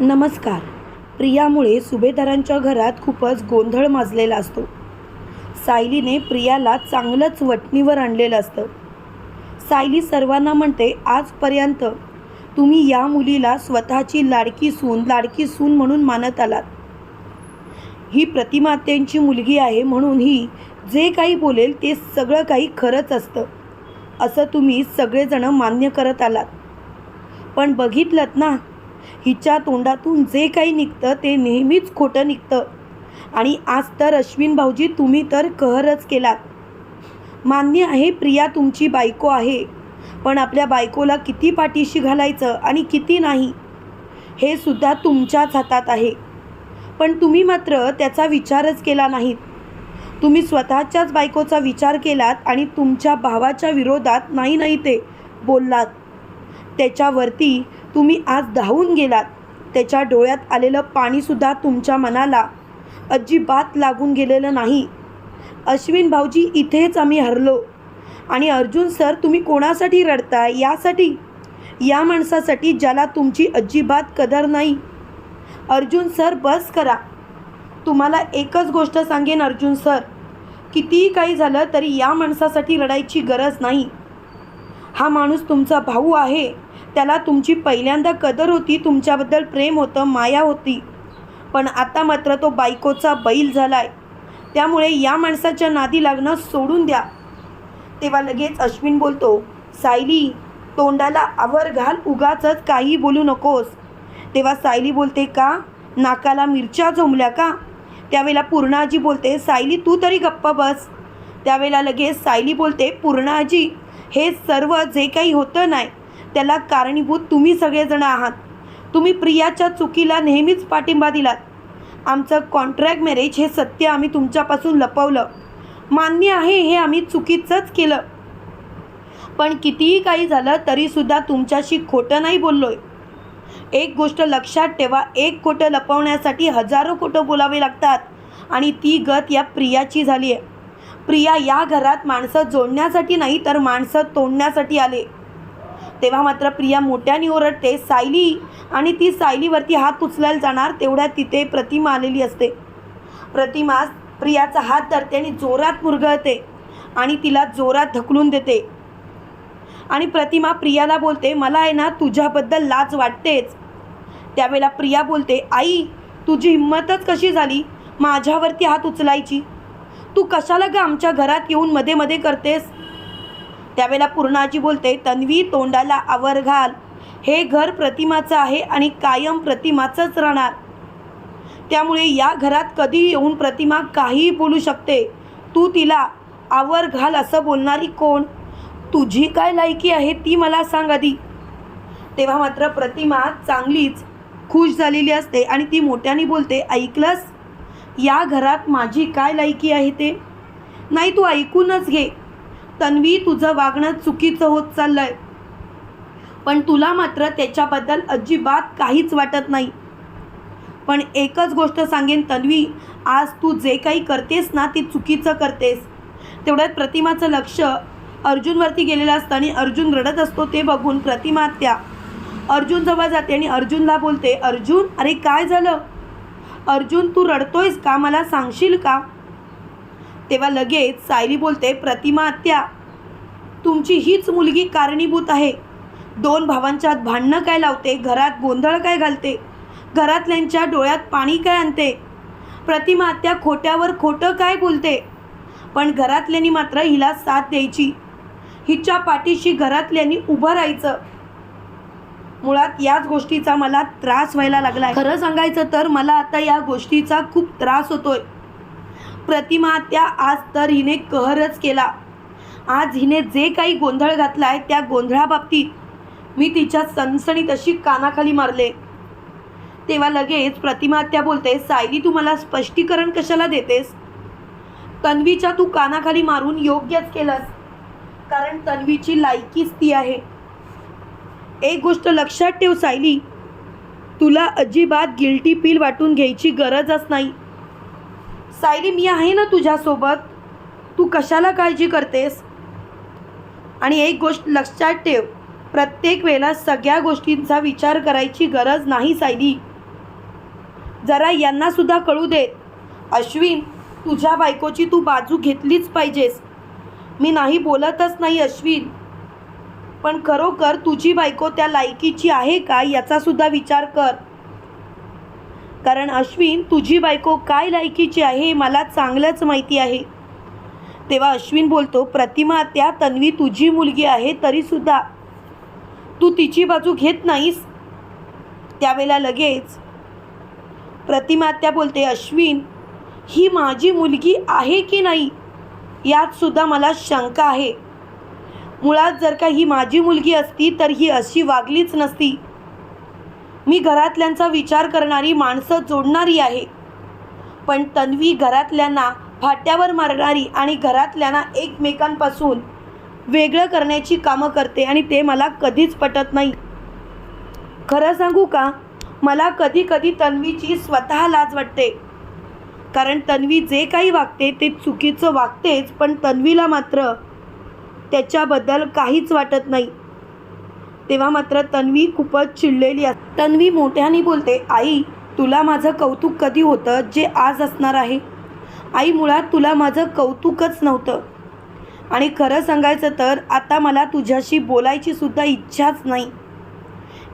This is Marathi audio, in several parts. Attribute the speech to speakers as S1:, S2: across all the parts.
S1: नमस्कार. प्रियामुळे सुभेदारांच्या घरात खूपच गोंधळ माजलेला असतो. सायलीने प्रियाला चांगलंच वटणीवर आणलेलं असतं. सायली सर्वांना म्हणते आजपर्यंत तुम्ही या मुलीला स्वतःची लाडकी सून लाडकी सून म्हणून मानत आलात. ही प्रतिमात्यांची मुलगी आहे म्हणून ही जे काही बोलेल ते सगळं काही खरंच असतं. असं तुम्ही सगळेजणं मान्य करत आलात. पण बघितलं ना हिच्या तोंडातून जे काही निघतं ते नेहमीच खोटं निघतं. आणि आज तर अश्विन भाऊजी तुम्ही तर कहरच केलात. मान्य आहे प्रिया तुमची बायको आहे. पण आपल्या बायकोला किती पाठीशी घालायचं आणि किती नाही हे सुद्धा तुमच्याच हातात आहे. पण तुम्ही मात्र त्याचा विचारच केला नाहीत. तुम्ही स्वतःच्याच बायकोचा विचार केलात आणि तुमच्या भावाच्या विरोधात नाही नाही ते बोललात. त्याच्यावरती तुम्ही आज धावून गेलात. त्याच्या डोळ्यात आलेलं पाणीसुद्धा तुमच्या मनाला अजिबात लागून गेलेलं नाही. अश्विन भाऊजी इथेच आम्ही हरलो. आणि अर्जुन सर तुम्ही कोणासाठी रडताय? यासाठी? या माणसासाठी ज्याला तुमची अजिबात कदर नाही. अर्जुन सर बस करा. तुम्हाला एकच गोष्ट सांगेन अर्जुन सर. कितीही काही झालं तरी या माणसासाठी रडायची गरज नाही. हा माणूस तुमचा भाऊ आहे. त्याला तुमची पहिल्यांदा कदर होती तुमच्याबद्दल प्रेम होतं माया होती. पण आता मात्र तो बायकोचा बैल झाला आहे त्यामुळे या माणसाच्या नादी लागणं सोडून द्या. तेव्हा लगेच अश्विन बोलतो सायली तोंडाला आवर घाल उगाचच काही बोलू नकोस. तेव्हा सायली बोलते का? नाकाला मिरच्या झोंबल्या का? त्यावेळेला पूर्णाजी बोलते सायली तू तरी गप्प बस. त्यावेळेला लगेच सायली बोलते पूर्णाजी हे सर्व जे काही होतं नाही त्याला कारणीभूत तुम्ही सगळेजण आहात. तुम्ही प्रियाच्या चुकीला नेहमीच पाठिंबा दिलात. आमचं कॉन्ट्रॅक्ट मॅरेज हे सत्य आम्ही तुमच्यापासून लपवलं. मान्य आहे हे आम्ही चुकीचंच केलं. पण कितीही काही झालं तरीसुद्धा तुमच्याशी खोटं नाही बोललोय. एक गोष्ट लक्षात ठेवा एक खोटं लपवण्यासाठी हजारो खोटं बोलावे लागतात आणि ती गत या प्रियाची झाली आहे प्रिया या घरात माणसं जोडण्यासाठी नाही तर माणसं तोडण्यासाठी आले. तेव्हा मात्र प्रिया मोठ्याने ओरडते सायली. आणि ती सायलीवरती हात उचलायला जाणार तेवढ्यात तिथे प्रतिमा आलेली असते. प्रतिमा प्रियाचा हात धरते आणि जोरात मुरगळते आणि तिला जोरात ढकलून देते. आणि प्रतिमा प्रियाला बोलते मला आहे ना तुझ्याबद्दल लाज वाटतेच. त्यावेळेला प्रिया बोलते आई तुझी हिंमतच कशी झाली माझ्यावरती हात उचलायची? तू कशाला ग आमच्या घरात येऊन मध्ये मध्ये करतेस? त्यावेळेला पूर्णाजी बोलते तन्वी तोंडाला आवर घाल. हे घर प्रतिमाचं आहे आणि कायम प्रतिमाचंच राहणार. त्यामुळे या घरात कधी येऊन प्रतिमा काहीही बोलू शकते. तू तिला आवर घाल असं बोलणारी कोण? तुझी काय लायकी आहे ती मला सांग आधी. तेव्हा मात्र प्रतिमा चांगलीच खुश झालेली असते आणि ती मोठ्याने बोलते ऐकलंस? या घरात माझी काय लायकी आहे ते? नाही तू ऐकूनच घे. तन्वी तुझं वागणं चुकीचं होत चाललंय. पण तुला मात्र त्याच्याबद्दल अजिबात काहीच वाटत नाही. पण एकच गोष्ट सांगेन तन्वी आज तू जे काही करतेस ना ते चुकीचं करतेस. तेवढ्यात प्रतिमाचं लक्ष अर्जुनवरती गेलेलं असतं आणि अर्जुन रडत असतो ते बघून प्रतिमा त्या. अर्जुनजवळ जाते आणि अर्जुनला बोलते अर्जुन अरे काय झालं? अर्जुन तू रडतोयस का? मला सांगशील का? तेव्हा लगेच सायली बोलते प्रतिमा आत्या तुमची हीच मुलगी कारणीभूत आहे. दोन भावांच्यात भांडणं काय लावते घरात गोंधळ काय घालते घरातल्यांच्या डोळ्यात पाणी काय आणते? प्रतिमा आत्या खोट्यावर खोटं काय बोलते? पण घरातल्यांनी मात्र हिला साथ द्यायची. हिच्या पाठीशी घरातल्यांनी उभं राहायचं. मुळात याच गोष्टीचा मला त्रास व्हायला लागला खरं सांगायचं तर मला आता या गोष्टीचा खूप त्रास होतोय. प्रतिमा त्या आज तर हिने कहरच केला. आज हिने जे काही गोंधळ घातलाय त्या गोंधळाबाबतीत मी तिच्या सणसणीत अशी कानाखाली मारले. तेव्हा लगेच प्रतिमा त्या बोलते सायली तू मला स्पष्टीकरण कशाला देतेस? तन्वीच्या तू कानाखाली मारून योग्यच केलंस कारण तन्वीची लायकीच ती आहे. एक गोष्ट लक्षात ठेव सायली. तुला अजिबात गिल्टी पील वाटून घ्यायची गरजच नाही. सायली मी आहे ना तुझ्यासोबत? तू कशाला काळजी करतेस? आणि एक गोष्ट लक्षात ठेव प्रत्येक वेळेला सगळ्या गोष्टींचा विचार करायची गरज नाही सायली. जरा यांनासुद्धा कळू दे. अश्विन तुझ्या बायकोची तू बाजू घेतलीच पाहिजेस. मी नाही बोलतच नाही अश्विन. पण खरोखर तुझी बायको त्या लायकीची आहे का याचासुद्धा विचार कर. कारण अश्विन तुझी बायको काय लायकीची आहे हे मला चांगलंच माहिती आहे. तेव्हा अश्विन बोलतो प्रतिमा त्या तन्वी तुझी मुलगी आहे तरीसुद्धा. तू तिची बाजू घेत नाहीस. त्यावेळेला लगेच प्रतिमा त्या बोलते अश्विन ही माझी मुलगी आहे की नाही? यात सुद्धा मला शंका आहे. मुळात जर का ही माझी मुलगी असती तर ही अशी वागलीच नसती. मी घरातल्यांचा विचार करणारी माणसं जोडणारी आहे. पण तन्वी घरातल्यांना फाट्यावर मारणारी आणि घरातल्यांना एकमेकांपासून वेगळं करण्याची कामं करते आणि ते मला कधीच पटत नाही. खरं सांगू का? मला कधी कधी तन्वीची स्वतः लाज वाटते. कारण तन्वी जे काही वागते ते चुकीचं वागतेच पण तन्वीला मात्र त्याच्याबद्दल काहीच वाटत नाही. तेव्हा मात्र तन्वी खूपच चिडलेली असते तन्वी मोठ्याने बोलते आई तुला माझं कौतुक कधी होतं जे आज असणार आहे? आई मुळात तुला माझं कौतुकच नव्हतं. आणि खरं सांगायचं तर आता मला तुझ्याशी बोलायची सुद्धा इच्छाच नाही.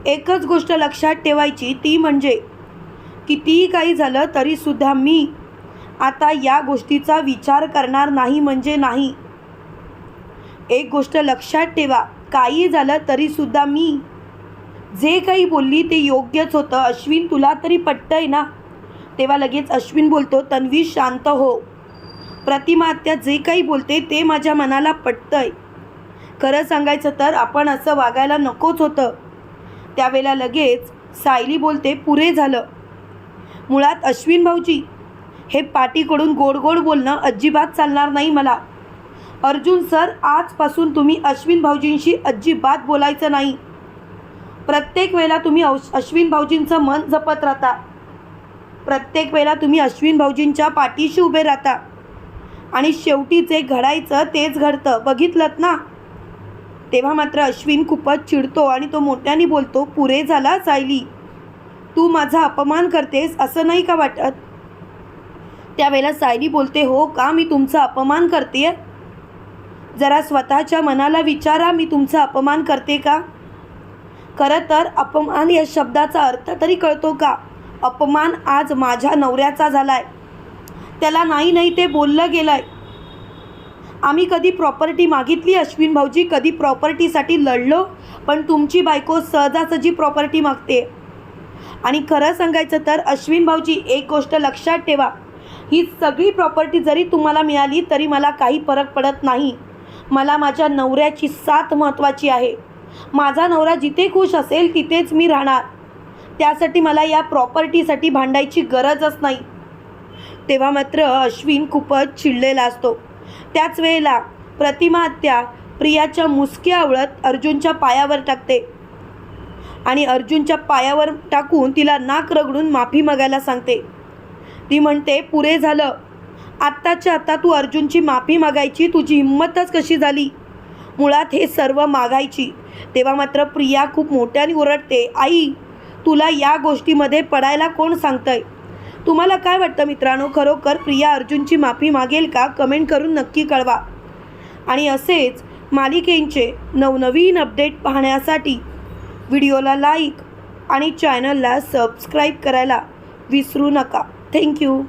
S1: एकच गोष्ट लक्षात ठेवायची ती म्हणजे कितीही काही झालं तरीसुद्धा मी आता या गोष्टीचा विचार करणार नाही म्हणजे नाही. एक गोष्ट लक्षात ठेवा. काही झालं तरीसुद्धा मी जे काही बोलली ते योग्यच होतं. अश्विन तुला तरी पटतंय ना? तेव्हा लगेच अश्विन बोलतो तन्वी शांत हो. प्रतिमा आत्या जे काही बोलते ते माझ्या मनाला पटतंय. खरं सांगायचं तर आपण असं वागायला नकोच होतं. त्यावेळेला लगेच सायली बोलते पुरे झालं. मुळात अश्विन भाऊजी हे पाटीकडून गोड गोड बोलणं अजिबात चालणार नाही मला. अर्जुन सर आजपासून तुम्ही अश्विन भाऊजींशी अजिबात बोलायचं नाही. प्रत्येक वेळेला तुम्ही अश अश्विन भाऊजींचं मन जपत राहता. प्रत्येक वेळेला तुम्ही अश्विन भाऊजींच्या पाठीशी उभे राहता. आणि शेवटी जे घडायचं तेच घडतं. बघितलं ना? तेव्हा मात्र अश्विन खूपच चिडतो आणि तो मोठ्याने बोलतो पुरे झाला सायली. तू माझा अपमान करतेस असं नाही का वाटत? त्यावेळेला सायली बोलते हो का मी तुमचा अपमान करते जरा स्वतःच्या मनाला विचारा मी तुमचा अपमान करते का? खरं तर अपमान या शब्दाचा अर्थ तरी कळतो का? अपमान आज माझ्या नवऱ्याचा झालाय. त्याला नाही नाही ते बोललं गेलंय. आम्ही कधी प्रॉपर्टी मागितली अश्विन भाऊजी? कधी प्रॉपर्टीसाठी लढलो? पण तुमची बायको सहजासहजी प्रॉपर्टी मागते. आणि खरं सांगायचं तर अश्विन भाऊजी एक गोष्ट लक्षात ठेवा. ही सगळी प्रॉपर्टी जरी तुम्हाला मिळाली तरी मला काही फरक पडत नाही. मला माझ्या नवऱ्याची साथ महत्त्वाची आहे. माझा नवरा जिथे खुश असेल तिथेच मी राहणार. त्यासाठी मला या प्रॉपर्टीसाठी भांडायची गरजच नाही. तेव्हा मात्र अश्विन खूपच चिडलेला असतो. त्याच वेळेला प्रतिमा हत्या प्रियाच्या मुसक्या आवळत अर्जुनच्या पायावर टाकते. आणि अर्जुनच्या पायावर टाकून तिला नाक रगडून माफी मागायला सांगते. ती म्हणते पुरे झालं. आत्ताच्या आत्ता तू अर्जुनची माफी मागायची तुझी हिंमतच कशी झाली? मुळात हे सर्व मागायची. तेव्हा मात्र प्रिया खूप मोठ्याने ओरडते आई तुला या गोष्टीमध्ये पडायला कोण सांगतंय? तुम्हाला काय वाटतं मित्रांनो? खरोखर प्रिया अर्जुनची माफी मागेल का? कमेंट करून नक्की कळवा. आणि असेच मालिकेंचे नवनवीन अपडेट पाहण्यासाठी व्हिडिओला लाईक आणि चॅनलला सबस्क्राईब करायला विसरू नका. थँक्यू.